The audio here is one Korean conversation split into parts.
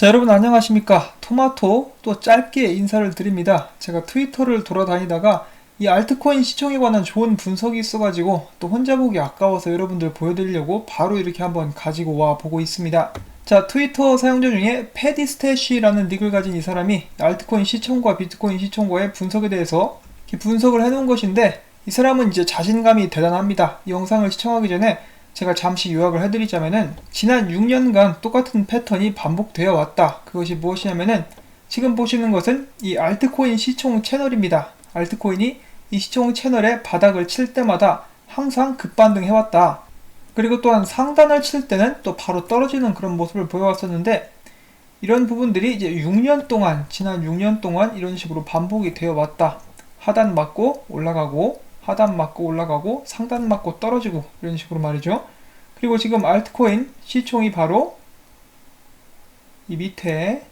자 여러분 안녕하십니까? 토마토 또 짧게 인사를 드립니다. 제가 트위터를 돌아다니다가 이 알트코인 시청에 관한 좋은 분석이 있어가지고 또 혼자 보기 아까워서 여러분들 보여드리려고 바로 이렇게 한번 가지고 와 보고 있습니다. 자 트위터 사용자 중에 페디스태쉬라는 닉을 가진 이 사람이 알트코인 시청과 비트코인 시청과의 분석에 대해서 분석을 해놓은 것인데 이 사람은 이제 자신감이 대단합니다. 이 영상을 시청하기 전에 제가 잠시 요약을 해드리자면은 지난 6년간 똑같은 패턴이 반복되어 왔다. 그것이 무엇이냐면은 지금 보시는 것은 이 알트코인 시총 채널입니다. 알트코인이 이 시총 채널에 바닥을 칠 때마다 항상 급반등 해 왔다. 그리고 또한 상단을 칠 때는 또 바로 떨어지는 그런 모습을 보여왔었는데 이런 부분들이 이제 6년 동안 지난 6년 동안 이런 식으로 반복이 되어 왔다. 하단 맞고 올라가고 하단 맞고 올라가고 상단 맞고 떨어지고 이런 식으로 말이죠. 그리고 지금 알트코인 시총이 바로 이 밑에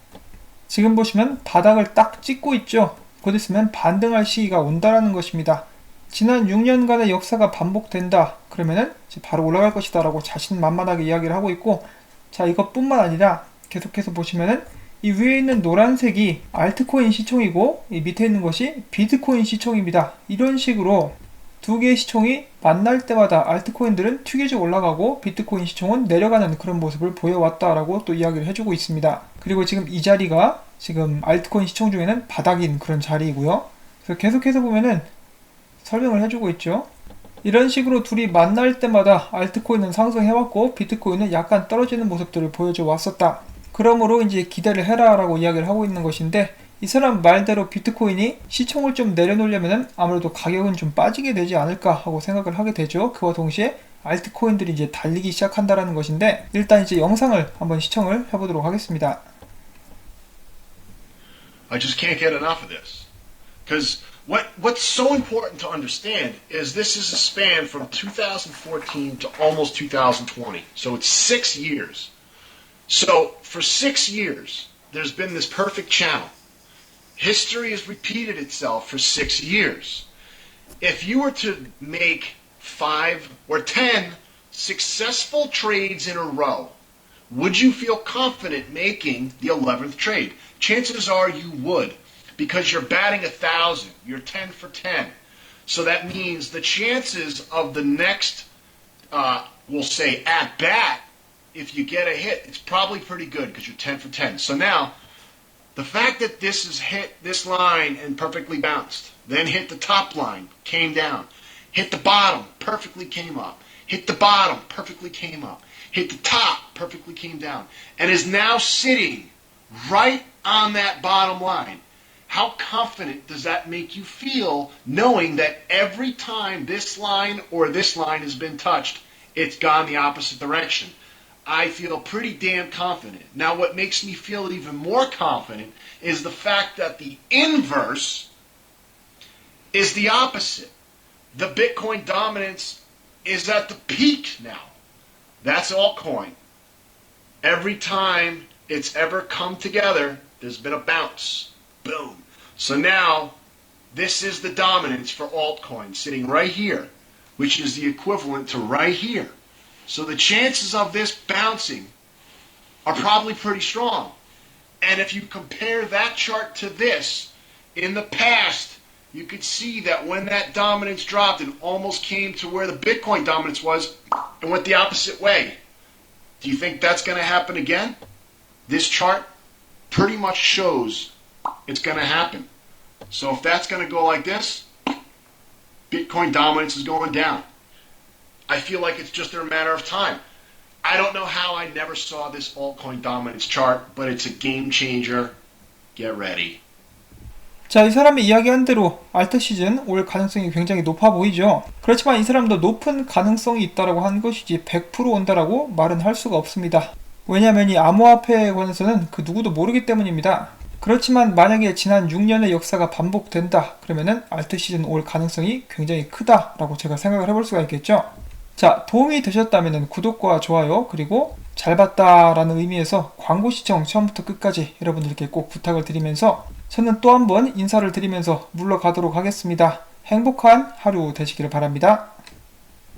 지금 보시면 바닥을 딱 찍고 있죠. 곧 있으면 반등할 시기가 온다라는 것입니다. 지난 6년간의 역사가 반복된다. 그러면은 바로 올라갈 것이다 라고 자신만만하게 이야기를 하고 있고 자 이것뿐만 아니라 계속해서 보시면은 이 위에 있는 노란색이 알트코인 시총이고 이 밑에 있는 것이 비트코인 시총입니다. 이런 식으로 두 개의 시총이 만날 때마다 알트코인들은 튀겨져 올라가고 비트코인 시총은 내려가는 그런 모습을 보여왔다라고 또 이야기를 해주고 있습니다. 그리고 지금 이 자리가 지금 알트코인 시총 중에는 바닥인 그런 자리이고요. 그래서 계속해서 보면은 설명을 해주고 있죠. 이런 식으로 둘이 만날 때마다 알트코인은 상승해왔고 비트코인은 약간 떨어지는 모습들을 보여줘 왔었다. 그러므로 이제 기대를 해라라고 이야기를 하고 있는 것인데 이 사람 말대로 비트코인이 시총을 좀 내려놓으려면 아무래도 가격은 좀 빠지게 되지 않을까 하고 생각을 하게 되죠. 그와 동시에 알트코인들이 이제 달리기 시작한다라는 것인데 일단 이제 영상을 한번 시청을 해보도록 하겠습니다. I just can't get enough of this. Because what, what's so important to understand is this is a span from 2014 to almost 2020. So it's six years. So for six years, there's been this perfect channel. History has repeated itself for six years. If you were to make five or ten successful trades in a row, would you feel confident making the 11th trade? Chances are you would because you're batting a thousand. You're 10 for 10. So that means the chances of the next, uh, we'll say at bat, if you get a hit, it's probably pretty good because you're 10 for 10. So now, the fact that this has hit this line and perfectly bounced, then hit the top line, came down, hit the bottom, perfectly came up, hit the bottom, perfectly came up, hit the top, perfectly came down, and is now sitting right on that bottom line. How confident does that make you feel knowing that every time this line or this line has been touched, it's gone the opposite direction? I feel pretty damn confident. Now, what makes me feel even more confident is the fact that the inverse is the opposite. The Bitcoin dominance is at the peak now. That's altcoin. Every time it's ever come together, there's been a bounce. Boom. So now, this is the dominance for altcoin sitting right here, which is the equivalent to right here. So the chances of this bouncing are probably pretty strong. And if you compare that chart to this, in the past, you could see that when that dominance dropped, it almost came to where the Bitcoin dominance was and went the opposite way. Do you think that's going to happen again? This chart pretty much shows it's going to happen. So if that's going to go like this, Bitcoin dominance is going down. I feel like it's just a matter of time. I don't know how I never saw this altcoin dominance chart, but it's a game changer. Get ready. 자, 이 사람이 이야기한 대로 알트 시즌 올 가능성이 굉장히 높아 보이죠. 그렇지만 이 사람도 높은 가능성이 있다라고 한 것이지 100% 온다라고 말은 할 수가 없습니다. 왜냐하면 이 암호화폐에 관해서는 그 누구도 모르기 때문입니다. 그렇지만 만약에 지난 6년의 역사가 반복된다 그러면은 알트 시즌 올 가능성이 굉장히 크다라고 제가 생각을 해볼 수가 있겠죠. 자, 도움이 되셨다면 구독과 좋아요, 그리고 잘 봤다라는 의미에서 광고 시청 처음부터 끝까지 여러분들께 꼭 부탁을 드리면서 저는 또 한 번 인사를 드리면서 물러가도록 하겠습니다. 행복한 하루 되시기를 바랍니다.